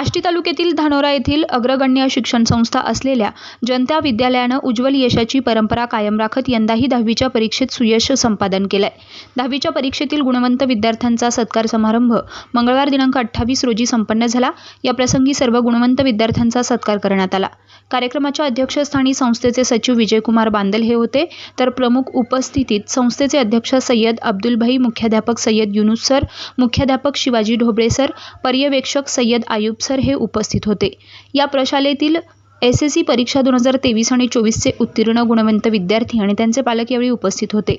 आष्टी तालुक्यातील धानोरा येथील अग्रगण्य शिक्षण संस्था असलेल्या जनता विद्यालयानं उज्ज्वल यशाची परंपरा कायम राखत यंदाही दहावीच्या परीक्षेत सुयश संपादन केलंय. दहावीच्या परीक्षेतील गुणवंत विद्यार्थ्यांचा सत्कार समारंभ मंगळवार दिनांक अठ्ठावीस रोजी संपन्न झाला. या प्रसंगी सर्व गुणवंत विद्यार्थ्यांचा सत्कार करण्यात आला. कार्यक्रमाच्या अध्यक्षस्थानी संस्थेचे सचिव विजयकुमार बांदल हे होते. तर प्रमुख उपस्थितीत संस्थेचे अध्यक्ष सय्यद अब्दुलभाई मुख्याध्यापक सय्यद युनुस सर मुख्याध्यापक शिवाजी ढोबळे सर पर्यवेक्षक सय्यद आयुब सर हे उपस्थित होते. या प्रशालेतील एस एस सी परीक्षा दोन हजार तेवीस आणि चोवीसचे उत्तीर्ण गुणवंत विद्यार्थी आणि त्यांचे पालक यावेळी उपस्थित होते.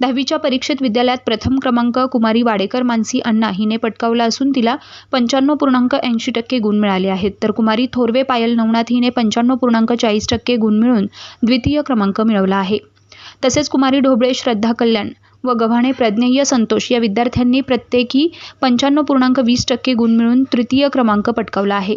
दहावीच्या परीक्षेत विद्यालयात प्रथम क्रमांक कुमारी वाडेकर मानसी अण्णा हिने पटकावला असून तिला पंच्याण्णव पूर्णांक ऐंशी टक्के गुण मिळाले आहेत. तर कुमारी थोरवे पायल नवनाथ हिने पंच्याण्णव पूर्णांक चाळीस टक्के गुण मिळून द्वितीय क्रमांक मिळवला आहे. तसेच कुमारी ढोबळे श्रद्धा कल्याण व गव्हाणे प्रज्ञेय संतोष या विद्यार्थ्यांनी प्रत्येकी पंच्याण्णव पूर्णांक वीस टक्के गुण मिळून तृतीय क्रमांक पटकावला आहे.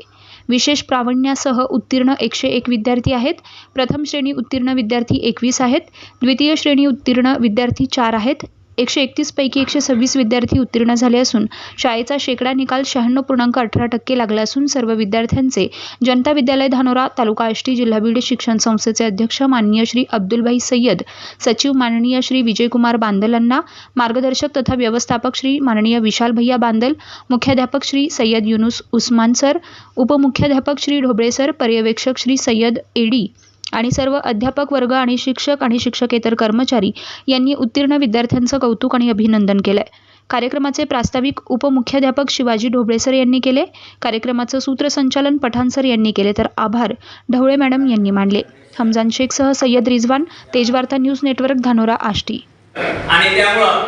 विशेष प्रावीण्यासह उत्तीर्ण एकशे एक विद्यार्थी आहेत. प्रथम श्रेणी उत्तीर्ण विद्यार्थी एकवीस आहेत. द्वितीय श्रेणी उत्तीर्ण विद्यार्थी चार आहेत. एकशे एकतीसपैकी एकशे सव्वीस विद्यार्थी उत्तीर्ण झाले असून शाळेचा शेकडा निकाल शहाण्णव पूर्णांक अठरा टक्के लागला असून सर्व विद्यार्थ्यांचे जनता विद्यालय धानोरा तालुका आष्टी जिल्हा बीड शिक्षण संस्थेचे अध्यक्ष माननीय श्री अब्दुलभाई सय्यद सचिव माननीय श्री विजयकुमार बांदलांना मार्गदर्शक तथा व्यवस्थापक श्री माननीय विशाल भैया बांदल मुख्याध्यापक श्री सय्यद युनुस उस्मान सर उपमुख्याध्यापक श्री ढोबळे सर पर्यवेक्षक श्री सय्यद एडी आणि सर्व अध्यापक वर्ग आणि शिक्षक आणि शिक्षकेतर कर्मचारी यांनी उत्तीर्ण विद्यार्थ्यांचं कौतुक आणि अभिनंदन केलंय. कार्यक्रमाचे प्रास्ताविक उपमुख्याध्यापक शिवाजी ढोबळे सर यांनी केले. कार्यक्रमाचं सूत्रसंचालन पठाण सर यांनी केले. तर आभार ढवळे मॅडम यांनी मानले हमजान शेखसह सय्यद रिजवान तेजवार्ता न्यूज नेटवर्क धानोरा आष्टी. आणि त्यामुळं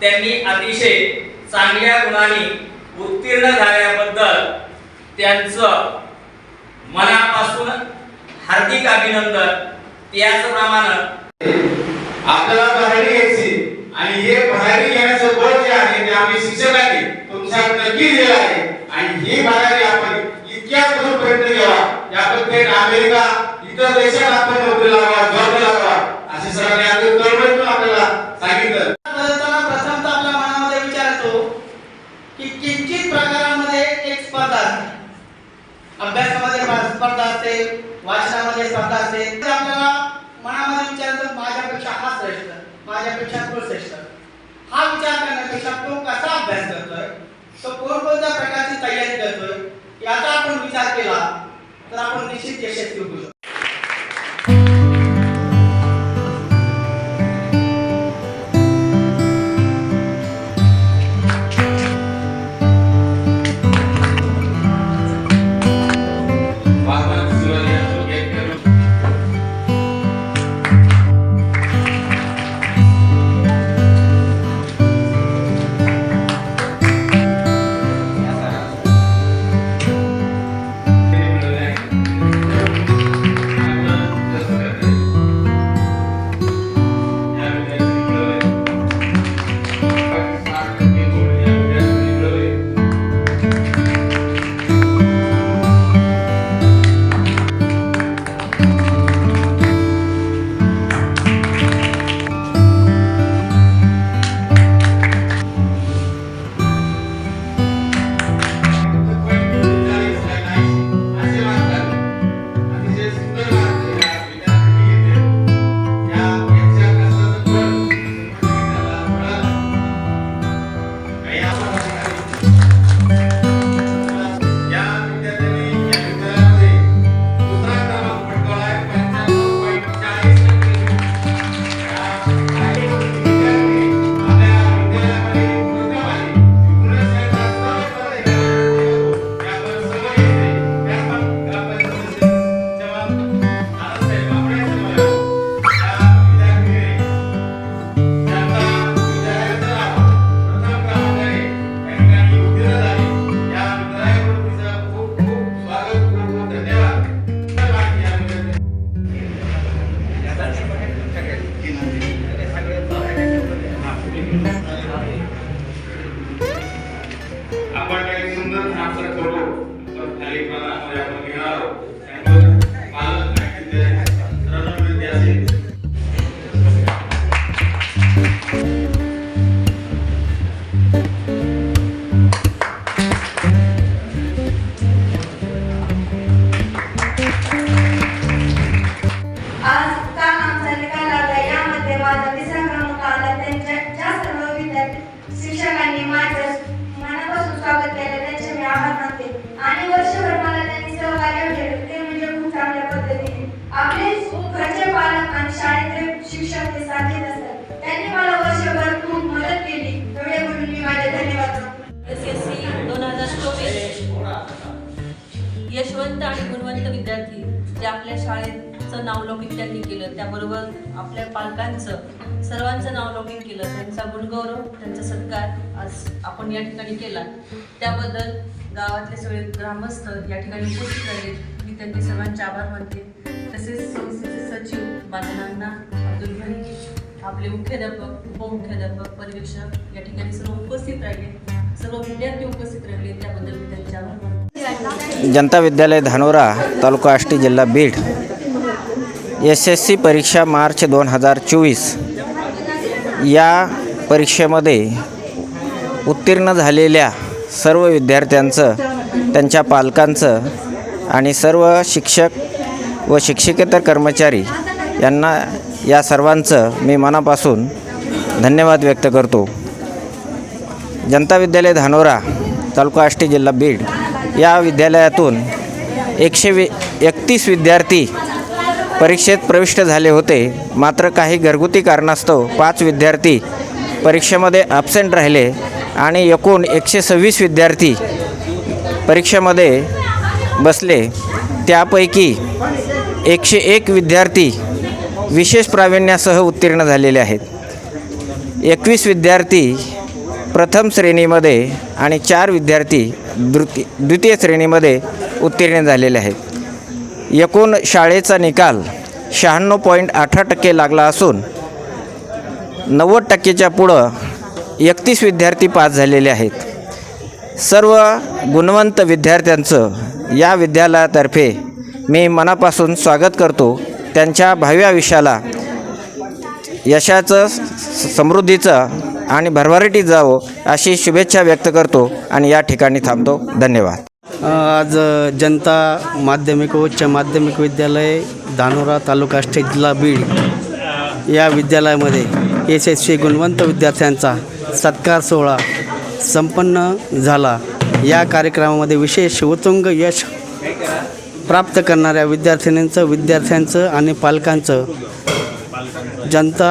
त्यांनी अतिशय चांगल्या गुणांनी उत्तीर्ण झाल्याबद्दल त्यांचं मनापासून हार्दिक अभिनंदन. त्याचप्रमाणे आपल्याला बाहेर घ्यायची आणि हे बाहेर घेण्याचं बळ जे आहे ते आम्ही शिक्षकांनी तुमच्यात नक्की दिलं आहे. आणि ही बाहेर आपण इतक्या करून प्रयत्न केला. याबद्दल अमेरिका इतर देशात आपण नोकरी लावा जॉब लावा. असे सरांनी अगदी तळमळीतून आपल्याला सांगितलं. किंचित प्रकारामध्ये एक स्पर्धा असते अभ्यासामध्ये स्प- स्पर्धा असते वाचनामध्ये स्पर्धा असते. तर आपल्याला मनामध्ये विचार तर माझ्यापेक्षा हा श्रेष्ठ माझ्यापेक्षा तो श्रेष्ठ. हा विचार करण्यापेक्षा तो कसा अभ्यास करतोय? तो कोणकोणत्या प्रकारची तयारी करतोय? याचा आपण विचार केला तर आपण निश्चित यशस्वी होऊ शकतो. शिक्षकांनी माझं मनापासून स्वागत केलं. त्यांचे मी आभार मानते. आणि वर्षभर मला त्यांनी सहकार्य ते म्हणजे खूप चांगल्या पद्धतीने. आपले घरचे पालक आणि शाळेतले शिक्षक ते सारखेच असतात त्यांनी मला वर्षभर खूप मदत केली. एवढे म्हणून मी माझे धन्यवाद दोन हजार यशवंत आणि गुणवंत विद्यार्थी. जे आपल्या शाळेचं नावलौकिक त्यांनी केलं त्याबरोबर आपल्या पालकांचं सर्वांचं नावलौकिक केलं. त्यांचा गुणगौरव त्यांचा सत्कार आज आपण या ठिकाणी केला. त्याबद्दल गावातले सगळे ग्रामस्थ या ठिकाणी उपस्थित राहिले मी त्यांचे सर्वांचे आभार मानते. तसेच संस्थेचे सचिव बांधवांना अब्दुल भाई आपले मुख्याध्यापक उपमुख्याध्यापक पर्यवेक्षक या ठिकाणी सर्व उपस्थित राहिले. सर्व विद्यार्थी उपस्थित राहिले. त्याबद्दल मी त्यांचे आभार मानते. जनता विद्यालय धानोरा तालुका आष्टी जिल्हा बीड. एस एस सी परीक्षा मार्च दोन हजार चोवीस. या परीक्षेमध्ये उत्तीर्ण झालेल्या सर्व विद्यार्थ्यांचं त्यांच्या पालकांचं आणि सर्व शिक्षक व शिक्षकेतर कर्मचारी यांना या सर्वांचं मी मनापासून धन्यवाद व्यक्त करतो. जनता विद्यालय धानोरा तालुका आष्टी जिल्हा बीड. या विद्यालयातून एकशे वी एकतीस विद्यार्थी परीक्षेत प्रविष्ट झाले होते. मात्र काही घरगुती कारणास्तव पाच विद्यार्थी परीक्षेमध्ये ॲबसेंट राहिले आणि एकूण एकशे सव्वीस विद्यार्थी परीक्षेमध्ये बसले. त्यापैकी एकशे एक विद्यार्थी विशेष प्रावीण्यासह उत्तीर्ण झालेले आहेत. एकवीस विद्यार्थी प्रथम श्रेणीमध्ये आणि चार विद्यार्थी द्विती द्वितीय श्रेणीमध्ये उत्तीर्ण झालेले आहेत. एकूण शाळेचा निकाल शहाण्णव पॉईंट अठरा टक्के लागला असून नव्वद टक्केच्या पुढं एकतीस विद्यार्थी पास झालेले आहेत. सर्व गुणवंत विद्यार्थ्यांचं या विद्यालयातर्फे मी मनापासून स्वागत करतो. त्यांच्या भावी आयुष्याला यशाचं समृद्धीचं आणि भरभराटीत जावं अशी शुभेच्छा व्यक्त करतो आणि या ठिकाणी थांबतो. धन्यवाद. आज जनता माध्यमिक उच्च माध्यमिक विद्यालय धानोरा तालुका आष्टी जिल्हा बीड या विद्यालयामध्ये एस एस सी गुणवंत विद्यार्थ्यांचा सत्कार सोहळा संपन्न झाला. या कार्यक्रमामध्ये विशेष उत्तुंग यश प्राप्त करणाऱ्या विद्यार्थिनींचं विद्यार्थ्यांचं आणि पालकांचं जनता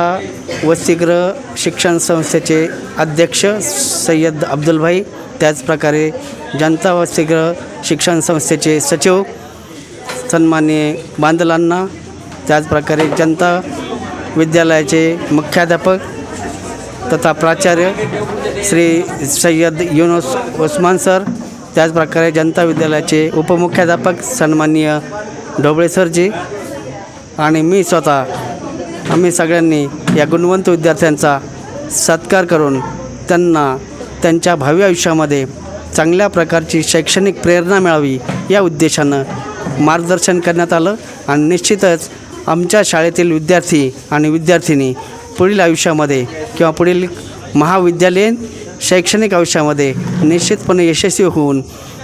वसतिगृह शिक्षण संस्थेचे अध्यक्ष सय्यद अब्दुलभाई त्याचप्रकारे जनता वसतिगृह शिक्षण संस्थेचे सचिव सन्माननीय बांदलांना त्याचप्रकारे जनता विद्यालयाचे मुख्याध्यापक तथा प्राचार्य श्री सय्यद युनुस उस्मान सर त्याचप्रकारे जनता विद्यालयाचे उपमुख्याध्यापक सन्माननीय ढोबळे सरजी आणि मी स्वतः आम्ही सगळ्यांनी या गुणवंत विद्यार्थ्यांचा सत्कार करून त्यांना त्यांच्या भावी आयुष्यामध्ये चांगल्या प्रकारची शैक्षणिक प्रेरणा मिळावी या उद्देशानं मार्गदर्शन करण्यात आलं आणि निश्चितच आमच्या शाळेतील विद्यार्थी आणि विद्यार्थिनी पुढील आयुष्यामध्ये किंवा पुढील महाविद्यालयीन शैक्षणिक आयुष्यामध्ये निश्चितपणे यशस्वी होऊन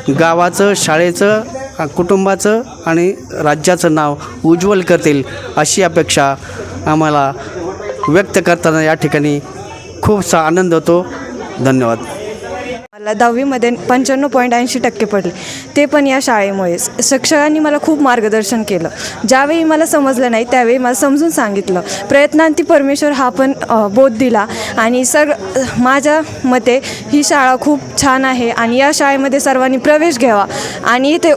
गावाचं शाळेचं कुटुंबाचं आणि राज्याचं नाव उज्ज्वल करतील अशी अपेक्षा आम्हाला व्यक्त करताना या ठिकाणी खूपसा आनंद होतो. धन्यवाद. मला दहावीमध्ये पंच्याण्णव पॉईंट ऐंशी टक्के पडले. ते पण या शाळेमुळेच. शिक्षकांनी मला खूप मार्गदर्शन केलं. ज्यावेळी मला समजलं नाही त्यावेळी मला समजून सांगितलं. प्रयत्नांती परमेश्वर हा पण बोध दिला. आणि सर माझ्या मते ही शाळा खूप छान आहे आणि या शाळेमध्ये सर्वांनी प्रवेश घ्यावा. आणि इथे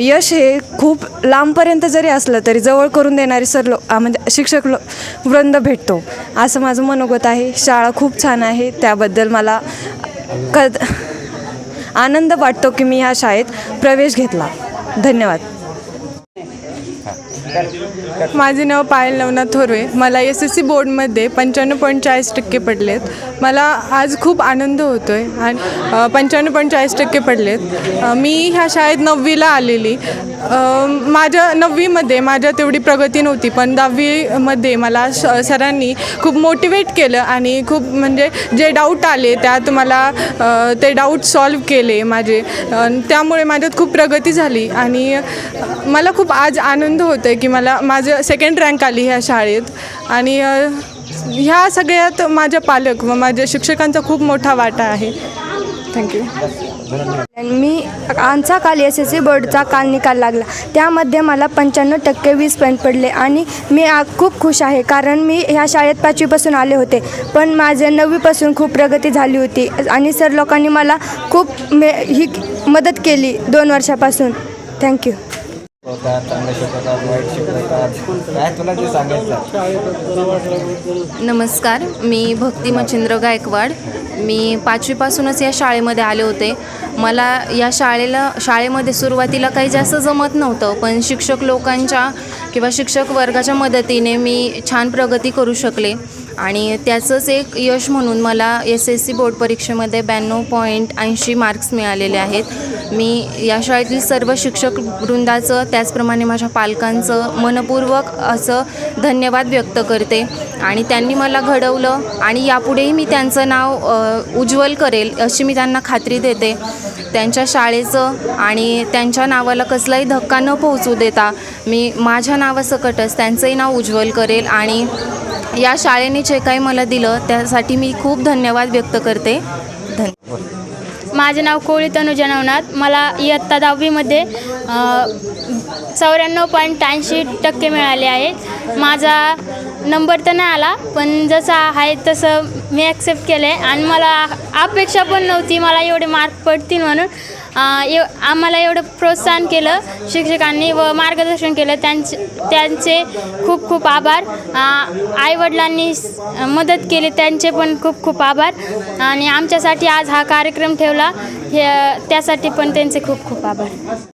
यश हे खूप लांबपर्यंत जरी असलं तरी जवळ करून देणारे सर लो म्हणजे शिक्षक लो वृंद भेटतो. असं माझं मनोगत आहे. शाळा खूप छान आहे. त्याबद्दल मला कद आनंद वाटतो की मी ह्या शाळेत प्रवेश घेतला. धन्यवाद. माझे नाव पायल नवनाथ थोरवे. मला एस एस सी बोर्डमध्ये पंच्याण्णव पॉईंट चाळीस टक्के पडलेत. मला आज खूप आनंद होतो आहे आणि पंच्याण्णव पॉईंट चाळीस टक्के पडलेत. मी ह्या शाळेत नववीला आलेली. माझ्या नववीमध्ये माझ्या तेवढी प्रगती नव्हती पण दहावीमध्ये मला सरांनी खूप मोटिवेट केलं आणि खूप म्हणजे जे डाऊट आले त्यात मला ते डाऊट सॉल्व केले माझे. त्यामुळे माझ्यात खूप प्रगती झाली आणि मला खूप आज आनंद होतो आहे की मला माझं म्हणजे सेकंड रँक आली ह्या शाळेत. आणि ह्या सगळ्यात माझ्या पालक व माझ्या शिक्षकांचा खूप मोठा वाटा आहे. थँक्यू मी आमचा काल एस एस सी बोर्डचा काल निकाल लागला. त्यामध्ये मला पंच्याण्णव टक्के वीस पॉईंट पडले आणि मी खूप खुश आहे कारण मी ह्या शाळेत पाचवीपासून आले होते. पण माझे नववीपासून खूप प्रगती झाली होती आणि सर लोकांनी मला खूप मे ही मदत केली दोन वर्षापासून. थँक्यू शिकवतात चांगलं शिकवतात वाईट शिकवतात काय तुला जे सांगायचं नमस्कार मी भक्ती मच्छिंद्र गायकवाड. मी पाचवीपासूनच या शाळेमध्ये आले होते. मला या शाळेला शाळेमध्ये सुरुवातीला काही जास्त जमत नव्हतं पण शिक्षक लोकांच्या किंवा शिक्षक वर्गाच्या मदतीने मी छान प्रगती करू शकले. आणि त्याचंच एक यश म्हणून मला एस एस सी बोर्ड परीक्षेमध्ये ब्याण्णव पॉईंट ऐंशी मार्क्स मिळालेले आहेत. मी या शाळेतील सर्व शिक्षक वृंदाचं त्याचप्रमाणे माझ्या पालकांचं मनपूर्वक असं धन्यवाद व्यक्त करते. आणि त्यांनी मला घडवलं आणि यापुढेही मी त्यांचं नाव उज्ज्वल करेल अशी मी त्यांना खात्री देते. त्यांच्या शाळेचं आणि त्यांच्या नावाला कसलाही धक्का न पोहोचू देता मी माझ्या नावासकटच त्यांचंही नाव उज्ज्वल करेल आणि या शाळेने जे काही मला दिलं त्यासाठी मी खूप धन्यवाद व्यक्त करते. धन्यवाद माझे नाव कोळी तनुजा नवनाथ. मला इयत्ता दहावीमध्ये चौऱ्याण्णव पॉईंट ऐंशी टक्के मिळाले आहेत. माझा नंबर तर नाही आला पण जसा आहे तसं मी ॲक्सेप्ट केलं आहे आणि मला अपेक्षा पण नव्हती मला एवढे मार्क पडतील म्हणून. एव आम्हाला एवढं प्रोत्साहन केलं शिक्षकांनी व मार्गदर्शन केलं. त्यांचे त्यांचे खूप खूप आभार. आईवडिलांनी मदत केली त्यांचे पण खूप खूप आभार. आणि आमच्यासाठी आज हा कार्यक्रम ठेवला. हे त्यासाठी पण त्यांचे खूप खूप आभार.